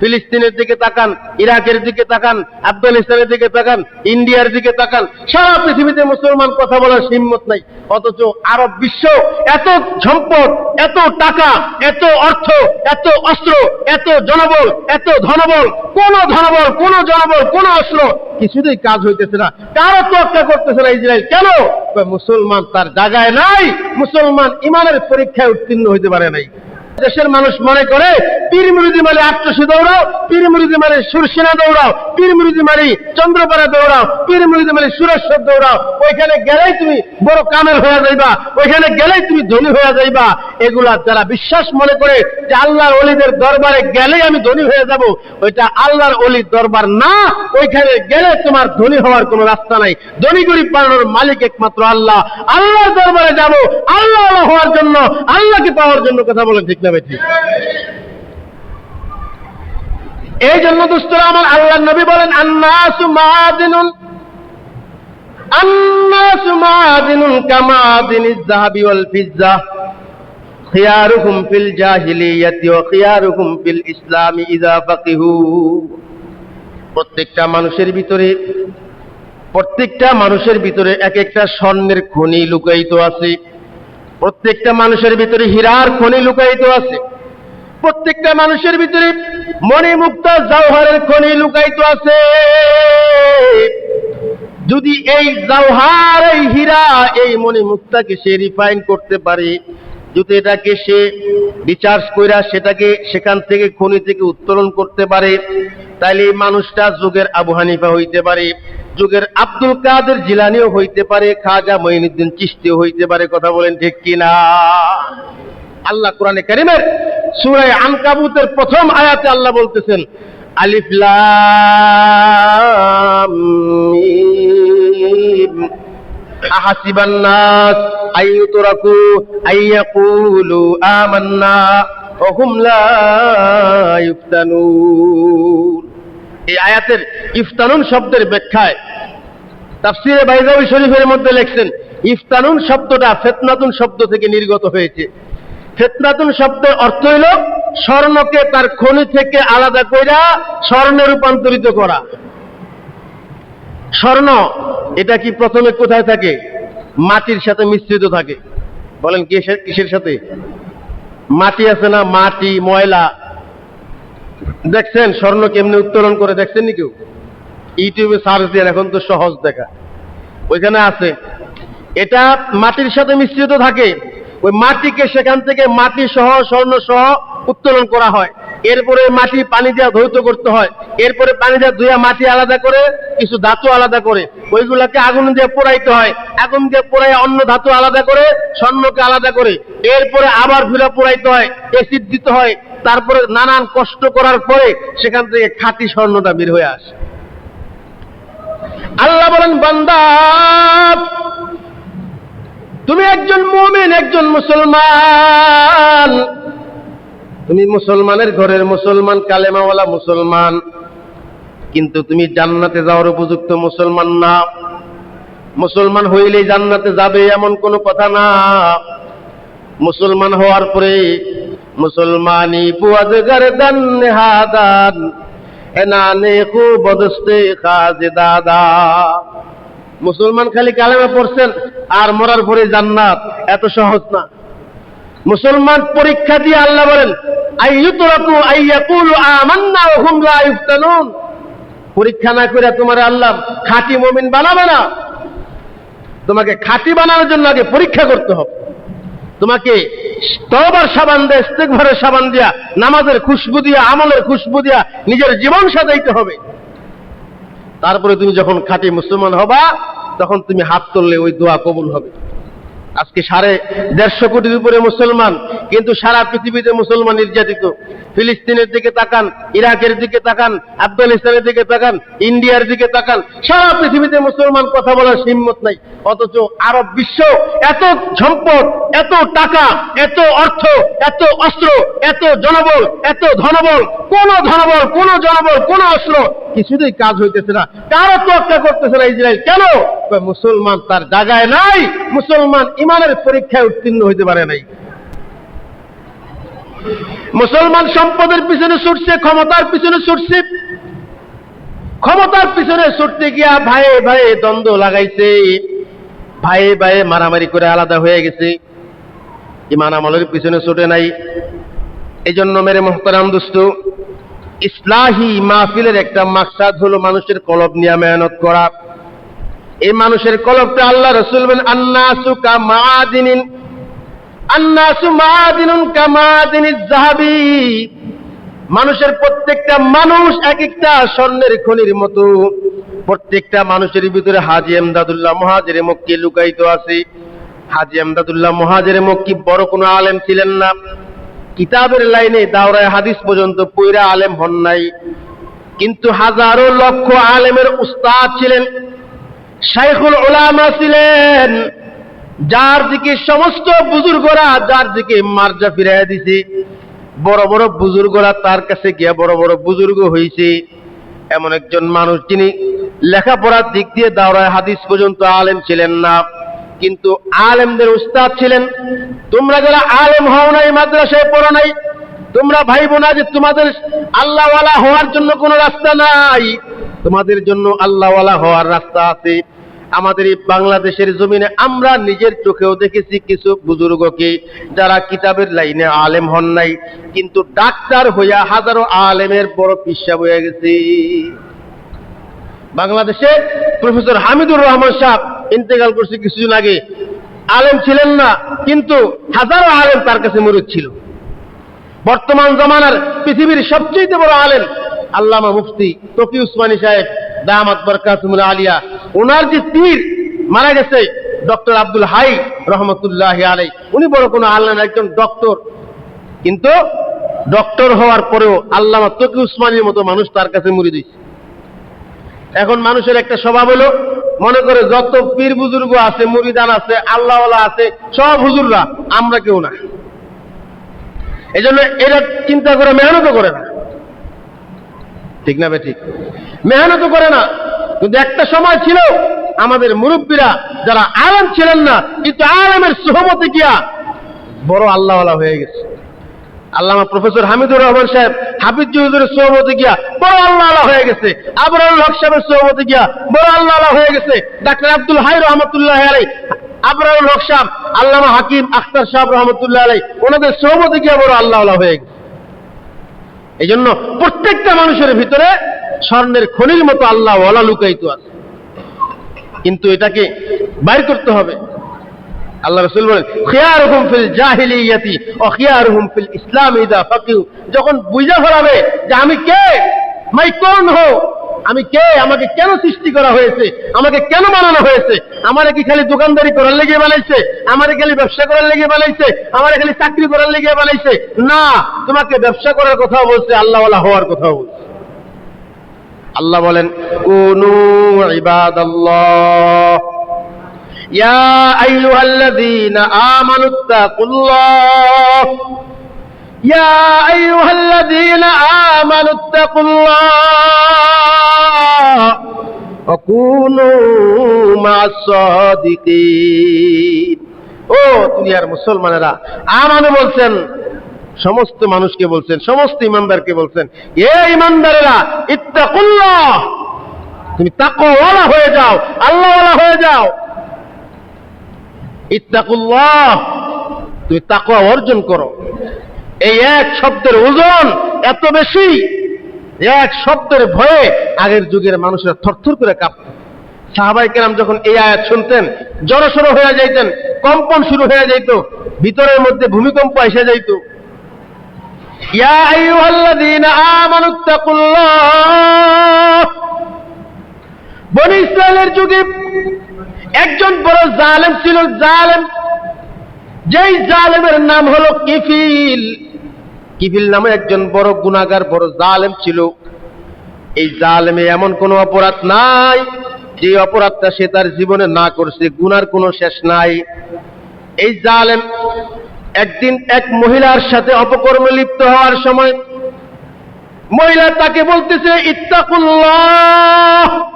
ফিলিস্তিনের দিকে তাকান, ইরাকের দিকে তাকান, আফগানিস্তানের দিকে তাকান, ইন্ডিয়ার দিকে তাকান, সারা পৃথিবীতে মুসলমান কথা বলার হিম্মত নাই। অথচ আরব বিশ্ব এত সম্পদ, এত টাকা, এত অর্থ, এত অস্ত্র, এত জনবল, এত ধনবল, কোন ধনবল, কোন জনবল, কোন অস্ত্র কিছুতেই কাজ হইতেছে না। কারও তোয়াক্কা করতেছে না ইসরায়েল। কেন? মুসলমান তার জায়গায় নাই, মুসলমান ইমানের পরীক্ষায় উত্তীর্ণ হইতে পারে নাই। দেশের মানুষ মনে করে পীর মুরিদি মালে আটশোশি দৌড়াও পীর মুরিদি মালে সুরসেনা দৌড়াও। পীর মুরিদি মানে চন্দ্রপাড়া দৌড়াও, পীর মুরিদি মানে সুরেশ্বর দৌড়াও। ওইখানে গেলেই তুমি বড় কামের হয়ে যাইবা, ওইখানে গেলেই তুমি ধনী হয়ে যাইবা। এগুলা যারা বিশ্বাস মনে করে যে আল্লাহর অলিদের দরবারে গেলেই আমি ধনী হয়ে যাব, ওইটা আল্লাহর অলির দরবার না, ওইখানে গেলে তোমার ধনী হওয়ার কোনো রাস্তা নাই। ধনী গরিব বানানোর মালিক একমাত্র আল্লাহ। আল্লাহর দরবারে যাব, আল্লাহ হওয়ার জন্য, আল্লাহকে পাওয়ার জন্য কথা বলেন ঠিক না বেঠি এই জন্য দুস্তরা, আমার আল্লাহ নবী বলেন, আন্নাসু মাদিনুন আন্নাসু মাদিনুন কামাদিনিজ যাহাবি ওয়াল ফিজ্জা, খিয়ারুহুম ফিল জাহিলিয়াতি ওয়া খিয়ারুহুম ফিল ইসলামি ইযা ফাকিহু। প্রত্যেকটা মানুষের ভিতরে, প্রত্যেকটা মানুষের ভিতরে এক একটা স্বর্ণের খনি লুকায়িত আছে। প্রত্যেকটা মানুষের ভিতরে হীরার খনি লুকায়িত আছে। প্রত্যেকটা মানুষের ভিতরে মণিমুক্ত জওহরের খনি লুকায়িত আছে। যদি এই জওহার, এই হীরা, এই মণিমুক্তাকে সে রিফাইন করতে পারে, যদি এটাকে সে রিচার্জ কইরা সেটাকে সেখান থেকে খনি থেকে উত্তোলন করতে পারে, তাইলে এই মানুষটা যুগের আবু হানিফা হইতে পারে, যুগের আব্দুল কাদের জিলানিও হইতে পারে, খাজা মঈনুদ্দিন চিস্তিও হইতে পারে, কথা বলেন ঠিক কিনা? আল্লাহ কোরআনে কারিমের সূরায়ে আনকাবুতের প্রথম আয়াতে আল্লাহ বলতেছেন, আলিফ লাম মিম। আহাসিবান নাস, আইয়ুতরাকু, আইয়াকুলু আমান্না ওয়া হুম লা ইফতানুন। এই আয়াতের ইফতানুন শব্দের ব্যাখ্যায় তাফসিরে বাইজাউই শরীফের মধ্যে লেখছেন, ইফতানুন শব্দটা ফেতনাতুন শব্দ থেকে নির্গত হয়েছে। ফেতনাতুন শব্দের অর্থ হইল স্বর্ণকে তার খনি থেকে আলাদা কইরা স্বর্ণে রূপান্তরিত করা। স্বর্ণ, এটা কি প্রথমে কোথায় থাকে? মাটির সাথে মিশ্রিত থাকে। বলেন কিসের সাথে? মাটি আছে না? মাটি, ময়লা। দেখছেন, স্বর্ণ কেমনি উত্তোলন করে দেখছেন নি কেউ? ইউটিউবে সার্চ দিয়ে এখন তো সহজ দেখা। ওইখানে আছে। এটা মাটির সাথে মিশ্রিত থাকে। ওই মাটিকে সেখান থেকে মাটি সহ, স্বর্ণ সহ উত্তোলন করা হয়। এরপরে মাটি পানি দিয়ে ধৌত করতে হয়। এরপরে পানি দিয়ে ধুয়া মাটি আলাদা করে, কিছু ধাতু আলাদা করে। ওইগুলাকে আগুন দিয়ে পোড়াইতে হয়। আগুন দিয়ে পোড়াই অন্য ধাতু আলাদা করে, স্বর্ণকে আলাদা করে। এরপরে আবার ফিরা পোড়াইতে হয় এসিড দিতে হয়। তারপরে নানান কষ্ট করার পরে সেখান থেকে খাঁটি স্বর্ণটা বের হয়ে আসে। আল্লাহ বলেন, বান্দা তুমি একজন মুমিন, একজন মুসলমান। তুমি মুসলমানের ঘরের মুসলমান, কালেমাওয়ালা মুসলমান। কিন্তু তুমি জান্নাতে যাওয়ার উপযুক্ত মুসলমান না। মুসলমান হইলেই জান্নাতে যাবে এমন কোনো কথা না। মুসলমান হওয়ার পরে মুসলমানি বুয়াজ গরদান নেহাদান। এনানে খু বদস্তে খাজে দাদা মুসলমান খালি কালেমা পড়ছেন আর মরার পরে জান্নাত, এত সহজ না। মুসলমান পরীক্ষা দিয়ে আল্লাহ বলেন পরীক্ষা না করে তোমার আল্লাহ খাঁটি মমিন বানাবে না। তোমাকে খাঁটি বানানোর জন্য আগে পরীক্ষা করতে হবে। তোমাকে তবার সাবান দিয়ে ইস্তেকভারের সাবান দিয়া, নামাজের খুশবু দিয়া, আমলের খুশবু দিয়া নিজের জীবন সাজাইতে হবে। তারপরে তুমি যখন খাঁটি মুসলমান হবা, তখন তুমি হাত তুললে ওই দোয়া কবুল হবে। আজকে সাড়ে দেড়শো কোটির উপরে মুসলমান, কিন্তু সারা পৃথিবীতে মুসলমান নির্যাতিত। ফিলিস্তিনের দিকে তাকান, ইরাকের দিকে তাকান, আফগানিস্তানের দিকে তাকান, ইন্ডিয়ার দিকে তাকান, সারা পৃথিবীতে মুসলমান কথা বলার হিম্মত নাই। অথচ আরব বিশ্ব এত সম্পদ, এত টাকা, এত অর্থ, এত অস্ত্র, এত জনবল, এত ধনবল, কোন ধনবল, কোন জনবল, কোন অস্ত্র কিছুতেই কাজ হইতেছে না। কারও তোয়াক্কা করতেছে না ইসরায়েল কেন? মুসলমান তার জায়গায় নাই, মুসলমান ইমানের পরীক্ষায় উত্তীর্ণ হইতে পারে নাই। মুসলমান সম্পদের পিছনে ছুটছে, ক্ষমতার পিছনে ছুটছে। ক্ষমতার পিছনে ছুটতে গিয়া ভাইয়ে ভাইয়ে দ্বন্দ্ব লাগাইছে। ভাইয়ে ভাইয়ে মারামারি করে আলাদা হয়ে গেছে। ইমান আমলের পিছনে ছুটে নাই। এই জন্য মেরে মোহতারাম দুস্ত ইসলাহি মাহফিলের একটা মাকসাদ হলো মানুষের কলব নিয়ে মেহনত করা। এই মানুষের কলবটা আল্লাহ রসুল বলেন, আন্নাসু কা মাদিনিন আন্নাসু মাদিনুন কা মাদিনিজ জাহাবি। মানুষের প্রত্যেকটা মানুষ এক একটা স্বর্ণের খনির মতো। প্রত্যেকটা মানুষের ভিতরে হাজি এমদাদুল্লাহ মহাজের মক্কি লুকায়িত আছে। হাজি এমদাদুল্লাহ মহাজের মক্কি বড় কোনো আলেম ছিলেন না। কিতাবের লাইনে দাওরায় হাদিস পর্যন্ত পইরা আলেম হন নাই। কিন্তু হাজারো লক্ষ আলেমের উস্তাদ ছিলেন, শাইখুল ওলামা ছিলেন, যার দিকে সমস্ত বুজুর্গরা যার দিকে মার্জা ফিরাইয়া দিছে। বড় বড় বুজুর্গরা তার কাছে গিয়া বড় বড় বুজুর্গ হয়েছে এমন একজন মানুষ যিনি লেখাপড়ার দিক দিয়ে দাওরায় হাদিস পর্যন্ত আলেম ছিলেন না, কিন্তু আলেমদের উস্তাদ ছিলেন তোমরা যারা আলেম হও নাই, মাদ্রাসায় পড়ো নাই, তোমরা ভাইব না যে তোমাদের আল্লাহওয়ালা হওয়ার জন্য কোনো রাস্তা নাই, তোমাদের জন্য আল্লাহওয়ালা হওয়ার রাস্তা আছে। আমাদের এই বাংলাদেশের জমিনে আমরা নিজের চোখেও দেখেছি কিছু বুজুর্গকে যারা কিতাবের লাইনে আলেম হন নাই, কিন্তু ডাক্তার হইয়া হাজারো আলেমের বড় পিসা হয়ে গেছে। বাংলাদেশে প্রফেসর হামিদুর রহমান সাহ ইন্তেকাল করছে কিছুদিন আগে আলেম ছিলেন না, কিন্তু হাজারো আলেম তার কাছে মুরিদ ছিল। বর্তমান জমানার পৃথিবীর সবচেয়ে বড় আলেম আল্লামা মুফতি তকি উসমানী সাহেব, দামাত বরকাতুল আলিয়া। ওনার যে তীর মারা গেছে, ডক্টর আব্দুল হাই রহমতুল্লাহ আলাই। উনি বড় কোনো আল্লাহ একজন ডক্টর। কিন্তু ডক্টর হওয়ার পরেও আল্লামা তকি উসমানীর মতো মানুষ তার কাছে মুড়ি দিয়েছে এখন মানুষের একটা স্বভাব হলো মনে করে যত পীর বুজুর্গ আছে, মুরিদান আছে, আল্লাহওয়ালা আছে, সব হুজুররা, আমরা কেউ না। এই জন্য এরা চিন্তা করে, মেহনত করে না। ঠিক না ঠিক? মেহনত করে না। কিন্তু একটা সময় ছিল, আমাদের মুরব্বীরা যারা আলেম ছিলেন না, কিন্তু আলেমের সহমতে গিয়া বড় আল্লাহওয়ালা হয়ে গেছে। আল্লামা প্রফেসর হামিদুর রহমান সাহেব হাফিজ চৌধুরীর সহমতে গিয়া বড় আল্লাহ হয়ে গেছে। আবরারুল হক সাহেবের সহমতে গিয়া বড় আল্লাহ হয়ে গেছে। ডাক্তার আব্দুল হাই রহমতুল্লাহ আলাই আবরারুল হক সাহেব, আল্লামা হাকিম আখতার সাহেব রহমতুল্লাহ আলাই ওনাদের সহমতে গিয়া বড় আল্লাহ হয়ে গেছে। এই জন্য প্রত্যেকটা মানুষের ভিতরে স্বর্ণের খনির মতো আল্লাহ ওয়ালা লুকাইতো আছে। কিন্তু এটাকে বাইর করতে হবে। আল্লাহ রসুল বলেন, খিয়ারুহুম ফিল জাহিলিয়াতি ও খিয়ারুহুম ফিল ইসলাম ইদা ফাকিউ। যখন বুঝা ফেলাবে যে আমি কে, মাই কোন হো, আমি কে, আমাকে কেন সৃষ্টি করা হয়েছে, আমাকে কেন বানানো হয়েছে, আমারে কি খালি দোকানদারি করার লেগে বানাইছে, আমারে খালি ব্যবসা করার লেগে বানাইছে, আমার খালি চাকরি করার লেগে বানাইছে? না, তোমাকে ব্যবসা করার কথা বলছে, আল্লাহওয়ালা হওয়ার কথা বলছে। আল্লাহ বলেন, কুনু ইবাদাল্লাহ। يا أيها الذين آمنوا اتقوا الله يا أيها الذين آمنوا اتقوا الله وكونوا مع الصادقين ও দুনিয়ার মুসলমানেরা আমানু বলছেন সমস্ত মানুষকে বলছেন সমস্ত ইমানদারকে বলছেন এ ইমানদারেরা ইত্তাকুল্লাহ তুমি তাকওয়ালা হয়ে যাও আল্লাহওয়ালা হয়ে যাও ইত্তাকুল্লাহ। তুমি তাকওয়া অর্জন করো। এই এক শব্দের ওজন এত বেশি এক শব্দের ভয়ে আগের যুগের মানুষেরা থরথর করে কাঁপত। সাহাবাই কেরাম যখন এই আয়াত শুনতেন, জড়সড় হয়ে যাইতেন, কম্পন শুরু হয়ে যাইত, ভিতরের মধ্যে ভূমিকম্প এসে যাইত। বনি ইসরায়েলের যুগে একজন বড় জালেম ছিল জালেম। যেই জালেমের নাম হলো কিফিল। কিফিল নামে একজন বড় গুনাগার বড় জালেম ছিল। এই জালেমে এমন কোনো অপরাধ নাই, যে অপরাধটা সে তার জীবনে না করছে গুনার কোনো শেষ নাই। এই জালেম একদিন এক মহিলার সাথে অপকর্মে লিপ্ত হওয়ার সময় মহিলা তাকে বলতেছে, ইত্তাকুল্লাহ।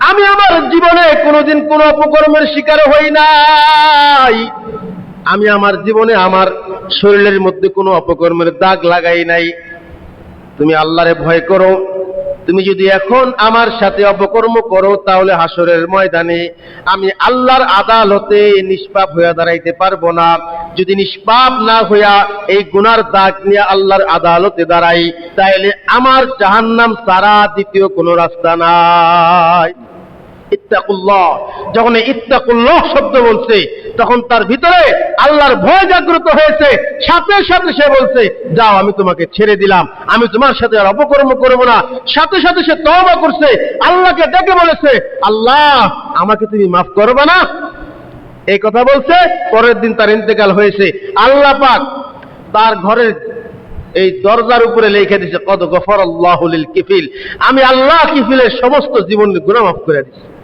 আমি আমার জীবনে কোনোদিন কোন অপকর্মের শিকার হই নাই। আমি আমার জীবনে আমার শরীরের মধ্যে কোনো অপকর্মের দাগ লাগাই নাই। তুমি আল্লাহরে ভয় করো। তুমি যদি এখন আমার সাথে অপকর্ম করো, তাহলে হাসরের ময়দানে আমি আল্লাহর আদালতে নিষ্পাপ হইয়া দাঁড়াইতে পারব না। যদি নিষ্পাপ না হইয়া এই গুনার দাগ নিয়ে আল্লাহর আদালতে দাঁড়াই তাহলে আমার জাহান্নাম সারা দ্বিতীয় কোনো রাস্তা নাই। ইত্তাকুল্লাহ। যখন ইত্তাকুল্লাহ শব্দ বলছে তখন তার ভিতরে আল্লাহর ভয় জাগ্রত হয়েছে। সাথে সাথে সে বলছে, যাও, আমি তোমাকে ছেড়ে দিলাম। আমি তোমার সাথে আর অপকর্ম করব না। সাথে সাথে সে তওবা করছে। আল্লাহকে ডেকে বলেছে, আল্লাহ, আমাকে তুমি মাফ করবে না? এই কথা বলছে, পরের দিন তার ইন্তেকাল হয়েছে। আল্লাহ পাক তার ঘরের এই দরজার উপরে লিখে দিছে কত গফর আল্লাহ কিফিল। আমি আল্লাহ কিফিলের সমস্ত জীবন গুণা মাফ করে দিচ্ছি